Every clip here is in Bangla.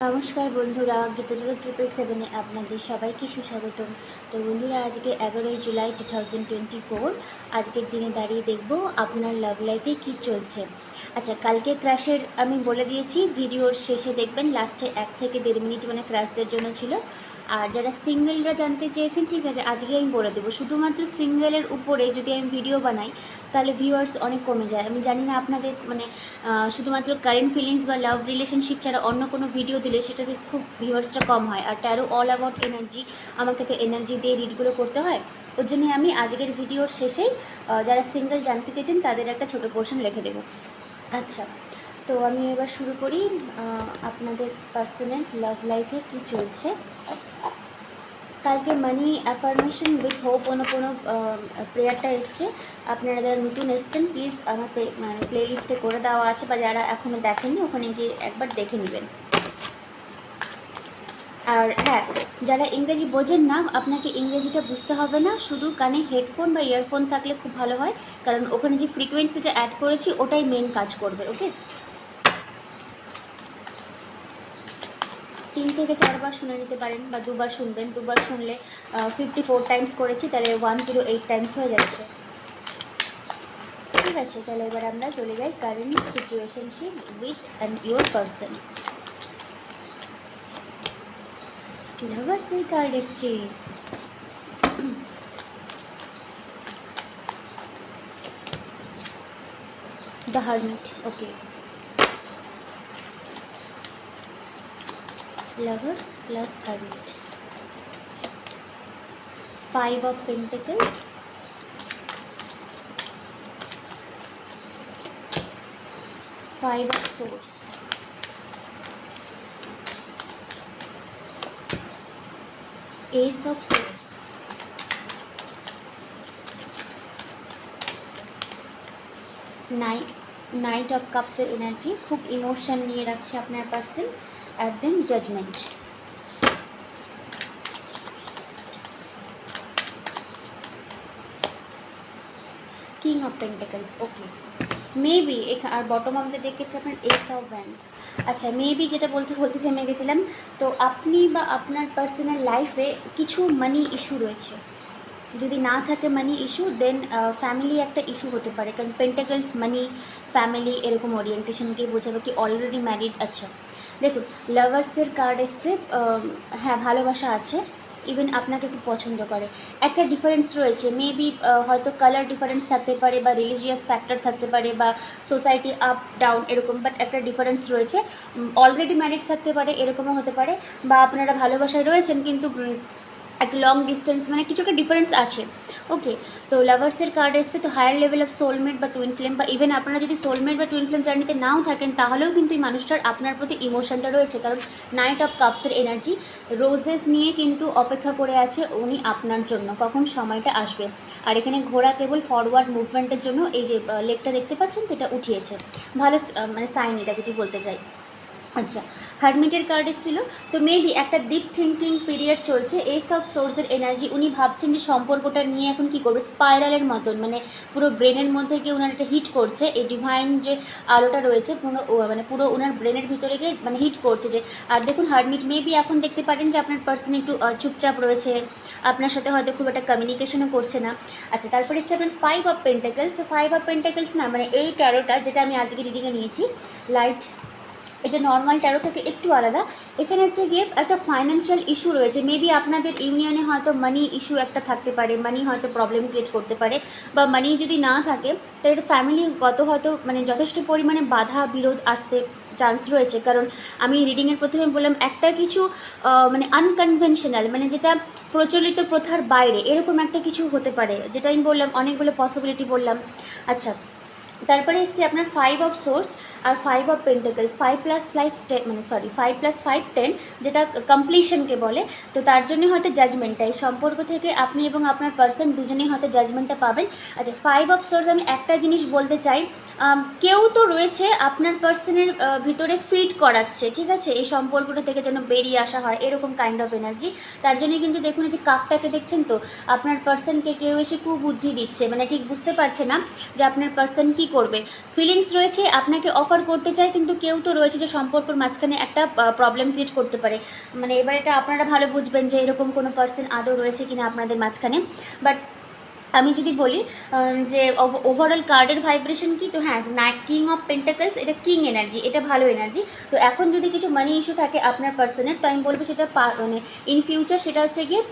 নমস্কার বন্ধুরা গীতাজোড়া ট্রিপল সেভেনে আপনাদের সবাইকে সুস্বাগতম। তো বন্ধুরা, আজকে এগারোই July two thousand twenty four আজকের দিনে দাঁড়িয়ে দেখব আপনার লাভ লাইফে কি চলছে। আচ্ছা কালকে ক্রাশের আমি বলে দিয়েছি ভিডিওর শেষে দেখবেন লাস্টে এক থেকে দেড় মিনিট মানে ক্রাশদের জন্য ছিল। আর যারা সিঙ্গেলরা জানতে চেয়েছেন, ঠিক আছে, আজকে আমি বলে দেবো। শুধুমাত্র সিঙ্গেলের উপরে যদি আমি ভিডিও বানাই, তাহলে ভিউয়ার্স অনেক কমে যায়। আমি জানি না আপনাদের মানে শুধুমাত্র কারেন্ট ফিলিংস বা লাভ রিলেশনশিপ ছাড়া অন্য কোনো ভিডিও দিলে সেটাতে খুব ভিউয়ার্সটা কম হয়। আর ট্যারো অল অ্যাবাউট এনার্জি আমাকে তো এনার্জি দিয়ে রিডগুলো করতে হয়। ওর জন্য আমি আজকের ভিডিওর শেষেই যারা সিঙ্গেল জানতে চেয়েছেন, তাদের একটা ছোটো পোর্শন রেখে দেবো। আচ্ছা তো আমি এবার শুরু করি আপনাদের পার্সোনাল লাভ লাইফে কী চলছে। কালকে মানি অ্যাফার্মেশন উইথ হোপ কোনো কোনো প্রেয়ারটা এসছে। আপনারা যারা নতুন এসছেন প্লিজ আমার মানে প্লে লিস্টে করে দেওয়া আছে বা যারা এখনও দেখেননি, ওখানে গিয়ে একবার দেখে নেবেন। আর হ্যাঁ যারা ইংরেজি বোঝেন না, আপনাকে ইংরেজিটা বুঝতে হবে না। শুধু কানে হেডফোন বা ইয়ারফোন থাকলে খুব ভালো হয়, কারণ ওখানে যে ফ্রিকোয়েন্সিটা অ্যাড করেছি, ওটাই মেন কাজ করবে ওকে তিন থেকে চারবার শুনে নিতে পারেন বা দুবার শুনবেন। দুবার শুনলে ফিফটি ফোর টাইমস করেছি, তাহলে ওয়ান জিরো এইট টাইমস হয়ে যাচ্ছে। ঠিক আছে, তাহলে এবার আমরা চলে যাই current situationship with and your person লাভার্সের card এসছে the hermit okay lovers plus hermit five of pentacles five of swords ace of swords knight knight of কাপসের energy খুব ইমোশন নিয়ে রাখছে আপনার person R then judgement king of pentacles okay maybe R bottom of the আপনার এস অফ ভ্যান্স আচ্ছা মেবি যেটা বলতে বলতে থেমে গেছিলাম, তো আপনি বা আপনার পার্সোনাল লাইফে কিছু মানি ইস্যু রয়েছে। যদি না থাকে মানি ইস্যু দেন ফ্যামিলি একটা ইস্যু হতে পারে। কারণ পেন্টাগলস মানি ফ্যামিলি এরকম ওরিয়েন্টেশনকে বোঝাবে কি অলরেডি ম্যারিড আচ্ছা দেখুন লাভার্সের কার্ড এসছে হ্যাঁ ভালোবাসা আছে ইভেন আপনাকে একটু পছন্দ করে। একটা ডিফারেন্স রয়েছে মেবি হয়তো কালার ডিফারেন্স থাকতে পারে বা রিলিজিয়াস ফ্যাক্টর থাকতে পারে বা সোসাইটি আপ ডাউন এরকম বাট একটা ডিফারেন্স রয়েছে। অলরেডি ম্যারিড থাকতে পারে, এরকমও হতে পারে, বা আপনারা ভালোবাসায় রয়েছেন, কিন্তু একটা লং ডিস্টেন্স মানে কিছু একটা ডিফারেন্স আছে। ওকে তো লাভার্সের কার্ড এসছে, তো হায়ার লেভেল অফ সোলমেট বা টুইন ফ্লেম বা ইভেন আপনারা যদি সোলমেট বা টুইন ফ্লেম জার্নিতে নাও থাকেন, তাহলেও কিন্তু এই মানুষটার আপনার প্রতি ইমোশনটা রয়েছে। কারণ নাইট অফ কাপসের এনার্জি রোজেস নিয়ে কিন্তু অপেক্ষা করে আছে উনি আপনার জন্য, কখন সময়টা আসবে। আর এখানে ঘোড়া কেবল ফরওয়ার্ড মুভমেন্টের জন্য, এই যে লেকটা দেখতে পাচ্ছেন, তো এটা উঠিয়েছে। ভালো মানে সাইন এটা যদি বলতে যাই। আচ্ছা হারমিটের কার্ড এসেছিল। তো মেবি একটা ডিপ থিঙ্কিং পিরিয়ড চলছে। এই সব সোর্সের এনার্জি উনি ভাবছেন যে সম্পর্কটা নিয়ে এখন কি করবে? স্পাইরালের মতন মানে পুরো ব্রেনের মধ্যে গিয়ে ওনার একটা হিট করছে। এই ডিভাইন যে আলোটা রয়েছে, পুরো মানে পুরো ওনার ব্রেনের ভিতরে গিয়ে মানে হিট করছে যে, আর দেখুন হারমিট মেবি এখন দেখতে পারেন যে আপনার পার্সন একটু চুপচাপ রয়েছে। আপনার সাথে হয়তো খুব একটা কমিউনিকেশনও করছে না। আচ্ছা তারপরে seven five of pentacles five of pentacles না মানে এই ট্যারোটা যেটা আমি আজকে রিডিংয়ে নিয়েছি লাইট এটা নর্মাল ট্যারো থেকে একটু আলাদা। এখানে হচ্ছে গিয়ে একটা ফাইন্যান্সিয়াল ইস্যু রয়েছে। মেবি আপনাদের ইউনিয়নে হয়তো মানি ইস্যু একটা থাকতে পারে মানি হয়তো প্রবলেম ক্রিয়েট করতে পারে, বা মানি যদি না থাকে, তাহলে ফ্যামিলিগত হয়তো মানে যথেষ্ট পরিমাণে বাধা বিরোধ আসতে চান্স রয়েছে। কারণ আমি রিডিংয়ের প্রথমে বললাম, একটা কিছু মানে আনকনভেনশনাল মানে যেটা প্রচলিত প্রথার বাইরে, এরকম একটা কিছু হতে পারে। যেটা আমি বললাম, অনেকগুলো পসিবিলিটি বললাম। আচ্ছা তারপরে এসছে আপনার five of swords R five of pentacles five plus five মানে sorry five plus five ten যেটা কমপ্লিশনকে বলে, তো তার জন্য হয়তো জাজমেন্টটা এই সম্পর্ক থেকে আপনি এবং আপনার পার্সন দুজনেই হয়তো জাজমেন্টটা পাবেন। আচ্ছা ফাইভ অফ সোর্স আমি একটা জিনিস বলতে চাই কেউ তো রয়েছে আপনার পার্সনের ভিতরে ফিট করাচ্ছে, ঠিক আছে? এই সম্পর্কটা থেকে যেন বেরিয়ে আসা হয়, এরকম কাইন্ড অফ এনার্জি তার জন্য কিন্তু দেখুন যে কাকটাকে দেখছেন তো, আপনার পার্সনকে কেউ এসে কুবুদ্ধি দিচ্ছে মানে ঠিক বুঝতে পারছে না যে আপনার পার্সন কি করবে। ফিলিংস রয়েছে, আপনাকে অফার করতে চায়, কিন্তু কেউ তো রয়েছে যে সম্পর্কর মাঝখানে একটা প্রবলেম ক্রিয়েট করতে পারে। মানে এবার এটা আপনারা ভালো বুঝবেন যে এরকম কোনো পার্সন আদৌ রয়েছে কিনা আপনাদের মাঝখানে। বাট আমি যদি বলি যে ওভারঅল কার্ডের ভাইব্রেশন কি, তো হ্যাঁ না কিং অফ পেন্টাকলস এটা কিং এনার্জি এটা ভালো এনার্জি তো এখন যদি কিছু মানি ইস্যু থাকে আপনার পার্সনের তো আমি বলব সেটা মানে ইন ফিউচার সেটা হচ্ছে গিয়ে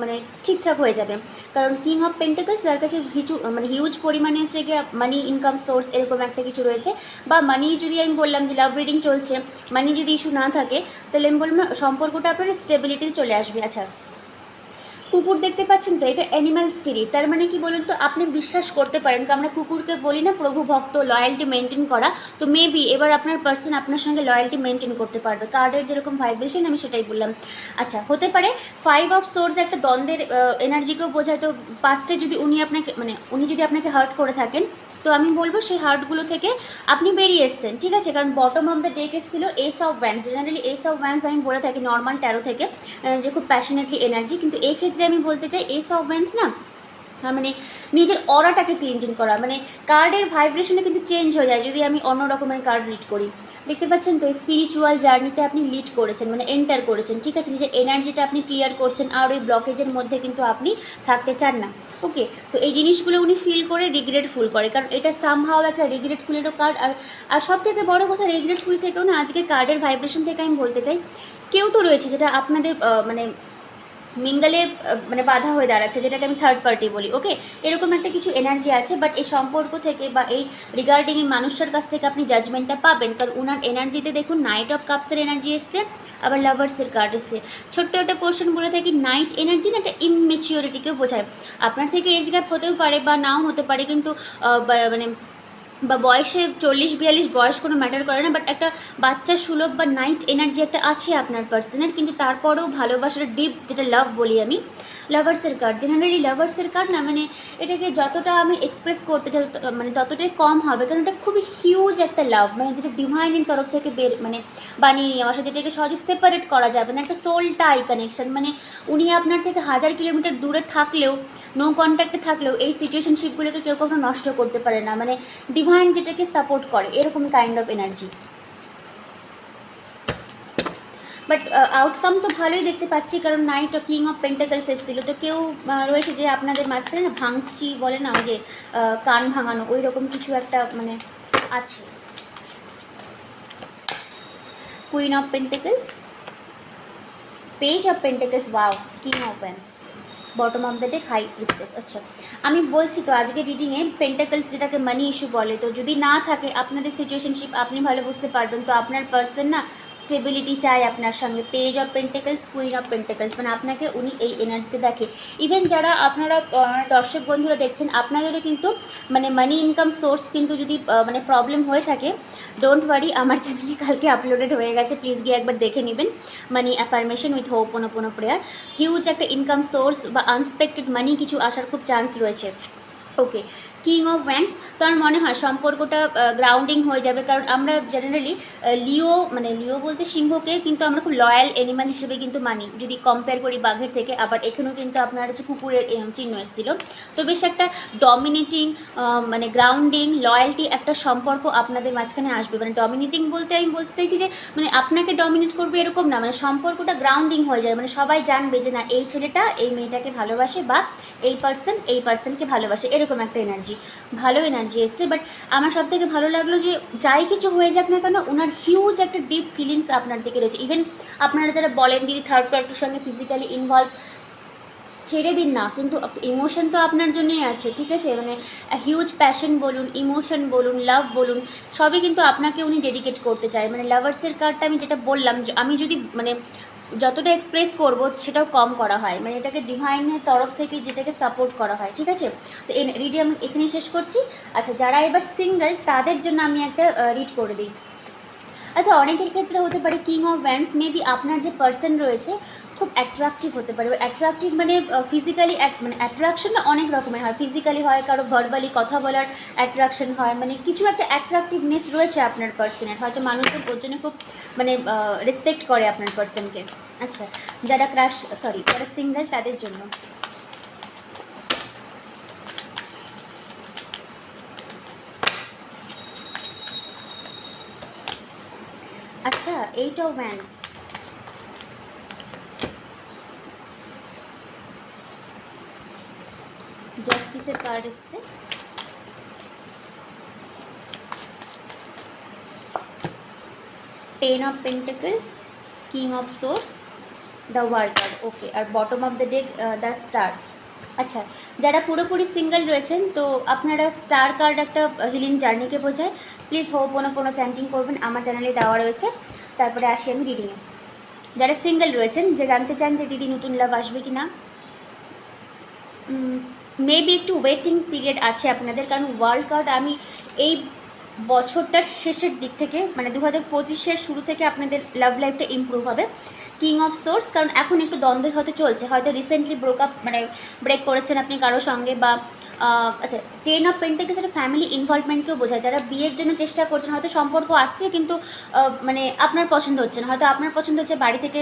মানে ঠিকঠাক হয়ে যাবে। কারণ কিং অফ পেন্টাকলস যার কাছে হিচু মানে হিউজ পরিমাণে হচ্ছে গিয়ে মানি ইনকাম সোর্স এরকম একটা কিছু রয়েছে। বা মানি যদি আমি বললাম যে লাভ রিডিং চলছে মানি যদি ইস্যু না থাকে, তাহলে আমি বলব সম্পর্কটা আপনার স্টেবিলিটি চলে আসবে। আচ্ছা কুকুর দেখতে পাচ্ছেন তো? এটা অ্যানিম্যাল স্পিরিট তার মানে কি বলুন তো? আপনি বিশ্বাস করতে পারেন কারণ আমরা কুকুরকে বলি না, প্রভু ভক্ত লয়্যালটি মেনটেন করা। তো মেবি এবার আপনার পার্সন আপনার সঙ্গে লয়্যালটি মেনটেন করতে পারবে। কার্ডের যেরকম ভাইব্রেশন আমি সেটাই বললাম। আচ্ছা হতে পারে ফাইভ অফ সোর্স একটা দ্বন্দ্বের এনার্জিকেও বোঝায়। তো পাস্টে যদি উনি আপনাকে মানে উনি যদি আপনাকে হার্ট করে থাকেন তো আমি বলব সেই হার্টগুলো থেকে আপনি বেরিয়ে এসছেন, ঠিক আছে? কারণ বটম অফ দ্য ডেক এসেছিল ace of wands generally ace of wands আমি বলে থাকি নর্মাল ট্যারো থেকে যে খুব প্যাশনেটলি এনার্জি কিন্তু এই ক্ষেত্রে আমি বলতে চাই এস অফ ভ্যান্স না মানে নিজের অরাটাকে ক্লিনজিং করা। মানে কার্ডের ভাইব্রেশনে কিন্তু চেঞ্জ হয়ে যায়, যদি আমি অন্য রকমের কার্ড রিড করি। দেখতে পাচ্ছেন তো স্পিরিচুয়াল জার্নিতে আপনি লিড করেছেন মানে এন্টার করেছেন, ঠিক আছে? নিজের এনার্জিটা আপনি ক্লিয়ার করছেন, আর ওই ব্লকেজের মধ্যে কিন্তু আপনি থাকতে চান না। ওকে তো এই জিনিসগুলো উনি ফিল করে রিগ্রেটফুল করে। কারণ এটা সামহাও একটা রিগ্রেটফুলেরও কার্ড আর আর সব থেকে বড়ো কথা রিগ্রেটফুল থেকেও না, আজকে কার্ডের ভাইব্রেশন থেকে আমি বলতে চাই, কেউ তো রয়েছে যেটা আপনাদের মানে মিঙ্গলে মানে বাধা হয়ে দাঁড়াচ্ছে, যেটাকে আমি থার্ড পার্টি বলি ওকে এরকম একটা কিছু এনার্জি আছে বাট এই সম্পর্ক থেকে বা এই রিগার্ডিং এই মানুষটার কাছ থেকে আপনি জাজমেন্টটা পাবেন, কারণ ওনার এনার্জিতে দেখুন নাইট অফ কাপসের এনার্জি এসছে, আবার লাভার্সের কার্ড এসছে। ছোট্ট একটা পোর্শন বলে থাকি নাইট এনার্জি না, একটা ইমমেচিওরিটিকেও বোঝায়। আপনার থেকে এজ গ্যাপ হতেও পারে বা নাও হতে পারে, কিন্তু মানে বা বয়সে চল্লিশ, বিয়াল্লিশ বয়স কোনো ম্যাটার করে না বাট একটা বাচ্চা সুলভ বা নাইট এনার্জি একটা আছে আপনার পার্সনের কিন্তু তারপরেও ভালোবাসার ডিপ যেটা লাভ বলি আমি লাভার্সের কার্ড জেনারেলি লাভার্সের কার্ড না মানে এটাকে যতটা আমি এক্সপ্রেস করতে মানে ততটাই কম হবে। কারণ এটা খুবই হিউজ একটা লাভ মানে যেটা ডিভাইনের তরফ থেকে বের মানে বানিয়ে নিয়ে আসা, যেটাকে সহজে সেপারেট করা যাবে না একটা সোল টাই কানেকশন মানে উনি আপনার থেকে হাজার কিলোমিটার দূরে থাকলেও নো কন্ট্যাক্টে থাকলেও, এই সিচুয়েশনশিপগুলোকে কেউ কখনো নষ্ট করতে পারে না। মানে ডিভাইন যেটাকে সাপোর্ট করে, এরকম kind of energy but outcome তো ভালোই দেখতে পাচ্ছি, কারণ নাইট কিং অফ পেন্টাকলস এসেছিল। তো কেউ রয়েছে যে আপনাদের মাঝখানে না ভাঙছি বলে না যে কান ভাঙানো, ওই রকম কিছু একটা মানে আছে। Queen of pentacles page of pentacles wow king of wands bottom of the deck high priestess আচ্ছা আমি বলছি তো আজকে রিডিংয়ে পেন্টাকলস যেটাকে মানি ইস্যু বলে তো যদি না থাকে আপনাদের সিচুয়েশনশিপ আপনি ভালো বুঝতে পারবেন। তো আপনার পার্সন না স্টেবিলিটি চায় আপনার সঙ্গে। Page of pentacles queen of pentacles মানে আপনাকে উনি এই এনার্জিতে দেখে। ইভেন যারা আপনারা আহ, দর্শক বন্ধুরা দেখছেন আপনাদেরও কিন্তু মানে মানি ইনকাম সোর্স কিন্তু যদি মানে প্রবলেম হয়ে থাকে ডোন্ট ওয়ারি আমার চ্যানেলে কালকে আপলোডেড হয়ে গেছে। প্লিজ গিয়ে একবার দেখে নেবেন। মানি অ্যাফার্মেশন উইথ হোপ কোনো প্রেয়ার হিউজ একটা ইনকাম সোর্স বা আনএক্সপেক্টেড মানি কিছু আসার খুব চান্স রয়েছে। ওকে কিং অফ ওয়ান্স তো আমার মনে হয় সম্পর্কটা গ্রাউন্ডিং হয়ে যাবে। কারণ আমরা জেনারেলি লিও মানে লিও বলতে সিংহকে কিন্তু আমরা খুব লয়াল অ্যানিমাল হিসেবে কিন্তু মানি। যদি কম্পেয়ার করি বাঘের থেকে, আবার এখানেও কিন্তু আপনার হচ্ছে কুকুরের চিহ্ন এসেছিল। তো বেশ একটা ডমিনেটিং মানে গ্রাউন্ডিং লয়্যালটি একটা সম্পর্ক আপনাদের মাঝখানে আসবে। মানে ডমিনেটিং বলতে আমি বলতে চাইছি যে মানে আপনাকে ডমিনেট করবে এরকম না। মানে সম্পর্কটা গ্রাউন্ডিং হয়ে যায় মানে সবাই জানবে যে না, এই ছেলেটা এই মেয়েটাকে ভালোবাসে বা এই পার্সন এই পার্সনকে ভালোবাসে, এরকম একটা এনার্জি ভালো এনার্জি এসছে। বাট আমার সব থেকে ভালো লাগল যে, যাই কিছু হয়ে যাক না কেন, ওনার হিউজ একটা ডিপ ফিলিংস আপনার দিকে রয়েছে। ইভেন আপনারা যারা বলেন দিদি থার্ড পার্টির সঙ্গে ফিজিক্যালি ইনভলভ ছেড়ে দিন না, কিন্তু ইমোশন তো আপনার জন্যই আছে, ঠিক আছে? মানে হিউজ প্যাশন বলুন ইমোশন বলুন লাভ বলুন, সবই কিন্তু আপনাকে উনি ডেডিকেট করতে চায়। মানে লাভার্সের কার্ডটা আমি যেটা বললাম, আমি যদি মানে যতটা এক্সপ্রেস করব, সেটাও কম করা হয়। মানে এটাকে ডিভাইনের তরফ থেকে যেটাকে সাপোর্ট করা হয়, ঠিক আছে? তো রিডি আমি এখানেই শেষ করছি। আচ্ছা যারা এবার সিঙ্গেল তাদের জন্য আমি একটা রিড করে দিই। আচ্ছা অনেকের ক্ষেত্রে হতে পারে কিং অফ ভ্যান্স মেবি আপনার যে পার্সন রয়েছে, খুব অ্যাট্রাকটিভ হতে পারে। অ্যাট্রাকটিভ মানে ফিজিক্যালি মানে অ্যাট্রাকশন না অনেক রকমের হয়। ফিজিক্যালি হয়, কারও ভার্বালি কথা বলার অ্যাট্রাকশন হয় মানে কিছু একটা অ্যাট্রাকটিভনেস রয়েছে আপনার পার্সনের হয়তো মানুষজন ওর জন্য খুব মানে রেসপেক্ট করে আপনার পার্সনকে আচ্ছা যারা ক্রাশ সরি যারা সিঙ্গেল তাদের জন্য। আচ্ছা এইট অফ ভ্যান্স জাস্টিসের কার্ড এসছে ten of pentacles king of swords the world card okay R bottom of the deck the star আচ্ছা যারা পুরোপুরি সিঙ্গেল রয়েছেন, তো আপনারা স্টার কার্ড একটা হিলিং জার্নিকে বোঝায়। প্লিজ হো কোনো কোনো চ্যান্টিং করবেন, আমার চ্যানেলে দেওয়া রয়েছে। তারপরে আসি আমি রিডিংয়ে যারা সিঙ্গেল রয়েছেন, যে জানতে চান যে দিদি নতুন লাভ আসবে কি না মেবি একটু ওয়েটিং পিরিয়ড আছে আপনাদের, কারণ ওয়ার্ল্ড কার্ড আমি এই বছরটার শেষের দিক থেকে মানে দু হাজার পঁচিশের শুরু থেকে আপনাদের লাভ লাইফটা ইমপ্রুভ হবে। কিং অফ সোর্স কারণ এখন একটু দ্বন্দ্বের হয়তো চলছে। হয়তো রিসেন্টলি ব্রোক আপ মানে ব্রেক করেছেন আপনি কারোর সঙ্গে বা আচ্ছা টেন অফ পেন্টাকে সেটা ফ্যামিলি ইনভলভমেন্টকেও বোঝায়। যারা বিয়ের জন্য চেষ্টা করছেন, হয়তো সম্পর্ক আসছে কিন্তু মানে আপনার পছন্দ হচ্ছে না। হয়তো আপনার পছন্দ হচ্ছে বাড়ি থেকে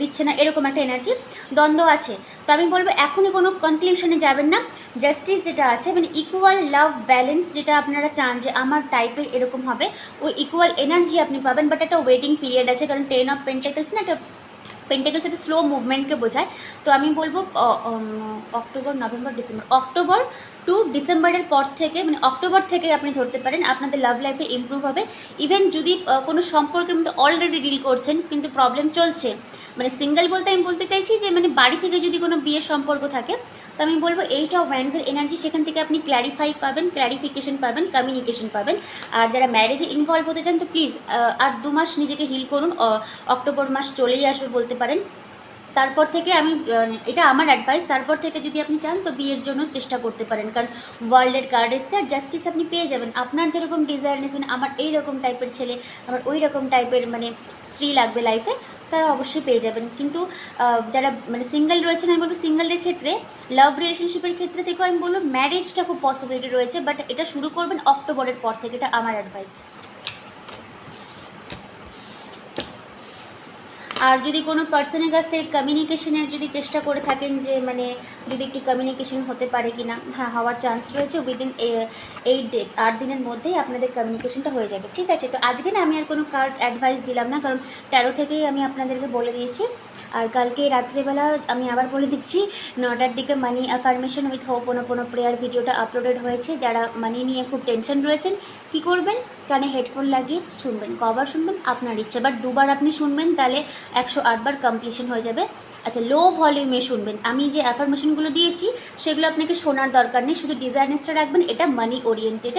দিচ্ছে না, এরকম একটা এনার্জি দ্বন্দ্ব আছে। তো আমি বলব, এখনই কোনো কনক্লিউশনে যাবেন না। জাস্টিস যেটা আছে মানে ইকুয়াল লাভ ব্যালেন্স যেটা আপনারা চান যে আমার টাইপের এরকম হবে, ওই ইকুয়াল এনার্জি আপনি পাবেন। বাট একটা ওয়েটিং পিরিয়ড আছে, কারণ টেন অফ পেন্টাকেলস না, একটা পেন্টাকেলস সেটা স্লো মুভমেন্টকে বোঝায়। তো আমি বলব October November December October to ডিসেম্বরের পর থেকে মানে অক্টোবর থেকে আপনি ধরতে পারেন, আপনাদের লাভ লাইফে ইম্প্রুভ হবে। ইভেন যদি কোনো সম্পর্কের মধ্যে অলরেডি ডিল করছেন, কিন্তু প্রবলেম চলছে। মানে সিঙ্গেল বলতে আমি বলতে চাইছি যে মানে বাড়ি থেকে যদি কোনো বিয়ের সম্পর্ক থাকে তো আমি বলব এইট অফ ওয়ান্সের এনার্জি সেখান থেকে আপনি ক্ল্যারিফাই পাবেন ক্ল্যারিফিকেশন পাবেন কমিউনিকেশন পাবেন। আর যারা ম্যারেজে ইনভলভ হতে চান, তো প্লিজ আর দু মাস নিজেকে হিল করুন অক্টোবর মাস চলেই আসবে বলতে পারেন। তারপর থেকে আমি এটা আমার অ্যাডভাইস তারপর থেকে যদি আপনি চান তো বিয়ের জন্য চেষ্টা করতে পারেন। কারণ ওয়ার্ল্ডের কার্ড এসছে আর জাস্টিস আপনি পেয়ে যাবেন। আপনার যেরকম ডিজায়ার মানে আমার এই রকম টাইপের ছেলে, আমার ওই রকম টাইপের মানে স্ত্রী লাগবে লাইফে তারা অবশ্যই পেয়ে যাবেন। কিন্তু যারা মানে সিঙ্গেল রয়েছেন, আমি বলব সিঙ্গেলদের ক্ষেত্রে লাভ রিলেশনশিপের ক্ষেত্রে থেকেও আমি বলব ম্যারেজটা খুব পসিবিলিটি রয়েছে বাট এটা শুরু করবেন অক্টোবরের পর থেকে, এটা আমার অ্যাডভাইস আর যদি কোনো পার্সনের কাছে কমিউনিকেশনের যদি চেষ্টা করে থাকেন যে মানে যদি একটু কমিউনিকেশন হতে পারে কি না হ্যাঁ হওয়ার চান্স রয়েছে উইদিন এইট ডেজ আট দিনের মধ্যেই আপনাদের কমিউনিকেশনটা হয়ে যাবে, ঠিক আছে? তো আজকে না আমি আর কোনো কার্ড অ্যাডভাইস দিলাম না, কারণ তেরো থেকেই আমি আপনাদেরকে বলে দিয়েছি। আর কালকে রাত্রেবেলা আমি আবার বলে দিচ্ছি, নটার দিকে মানি অ্যাফার্মেশন উইথ হোপ কোনো প্রেয়ার ভিডিওটা আপলোডেড হয়েছে। যারা মানি নিয়ে খুব টেনশন রয়েছেন, কি করবেন? কানে হেডফোন লাগিয়ে শুনবেন, কবার শুনবেন আপনার ইচ্ছে। বাট দুবার আপনি শুনবেন, তাহলে একশো আটবার কমপ্লিশন হয়ে যাবে। আচ্ছা লো ভলিউমে শুনবেন। আমি যে অ্যাফার্মেশনগুলো দিয়েছি, সেগুলো আপনাকে শোনার দরকার নেই। শুধু ডিজাইনেসটা রাখবেন, এটা মানি ওরিয়েন্টেড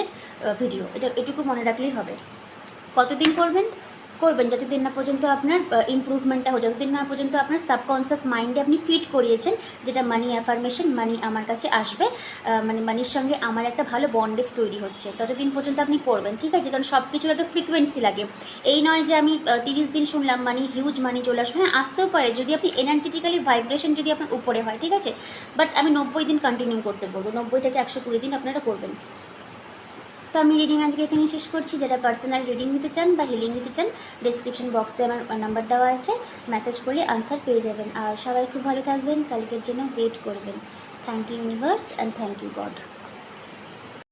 ভিডিও এটা এটুকু মনে রাখলেই হবে। কতদিন করবেন? করবেন, যতদিন না পর্যন্ত আপনার ইমপ্রুভমেন্টটা হয় যতদিন না পর্যন্ত আপনার সাবকনসিয়াস মাইন্ডে আপনি ফিট করিয়েছেন, যেটা মানি অ্যাফার্মেশন মানি আমার কাছে আসবে মানে মানির সঙ্গে আমার একটা ভালো বন্ডেজ তৈরি হচ্ছে, ততদিন পর্যন্ত আপনি করবেন, ঠিক আছে? কারণ সব কিছুর একটা ফ্রিকোয়েন্সি লাগে। এই নয় যে আমি তিরিশ দিন শুনলাম মানি হিউজ মানি চলে আসবে হ্যাঁ আসতেও পারে, যদি আপনি এনার্জেটিক্যালি ভাইব্রেশন যদি আপনার উপরে হয়, ঠিক আছে? বাট আমি নব্বই দিন কন্টিনিউ করতে বলব, নব্বই থেকে একশো কুড়ি দিন আপনারা করবেন। তো আমি রিডিং আজকে এখানে শেষ করছি। যারা পার্সোনাল রিডিং নিতে চান বা হিলিং নিতে চান ডিসক্রিপশন বক্সে আমার নাম্বার দেওয়া আছে। মেসেজ করলে আনসার পেয়ে যাবেন। আর সবাই খুব ভালো থাকবেন। কালকের জন্য ওয়েট করবেন। Thank you universe and thank you God